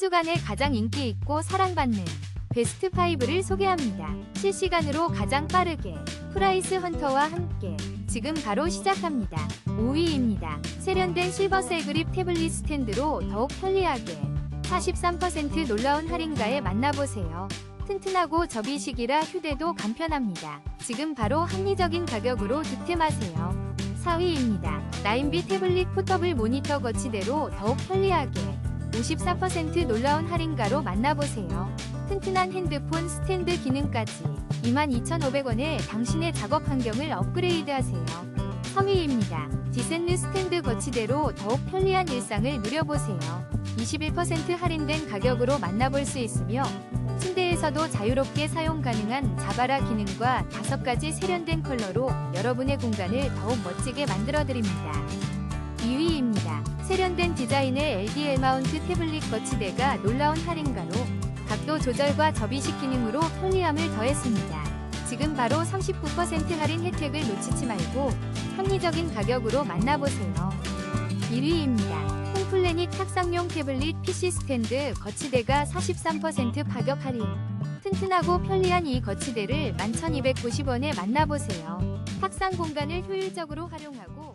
주간에 가장 인기 있고 사랑받는 베스트 5를 소개합니다. 실시간으로 가장 빠르게 프라이스 헌터와 함께 지금 바로 시작합니다. 5위입니다. 세련된 실버셀 그립 태블릿 스탠드로 더욱 편리하게 43% 놀라운 할인가에 만나보세요. 튼튼하고 접이식이라 휴대도 간편합니다. 지금 바로 합리적인 가격으로 득템하세요. 4위입니다. 나인비 태블릿 포터블 모니터 거치대로 더욱 편리하게 54% 놀라운 할인가로 만나보세요. 튼튼한 핸드폰 스탠드 기능까지 22,500원에 당신의 작업 환경을 업그레이드하세요. 3위입니다. 디센느 스탠드 거치대로 더욱 편리한 일상을 누려보세요. 21% 할인된 가격으로 만나볼 수 있으며 침대에서도 자유롭게 사용 가능한 자바라 기능과 5가지 세련된 컬러로 여러분의 공간을 더욱 멋지게 만들어드립니다. 2위입니다. 세련된 디자인의 LDL 마운트 태블릿 거치대가 놀라운 할인가로 각도 조절과 접이식 기능으로 편리함을 더했습니다. 지금 바로 39% 할인 혜택을 놓치지 말고 합리적인 가격으로 만나보세요. 1위입니다. 홈플래닛 탁상용 태블릿 PC 스탠드 거치대가 43% 가격 할인. 튼튼하고 편리한 이 거치대를 11,290원에 만나보세요. 탁상 공간을 효율적으로 활용하고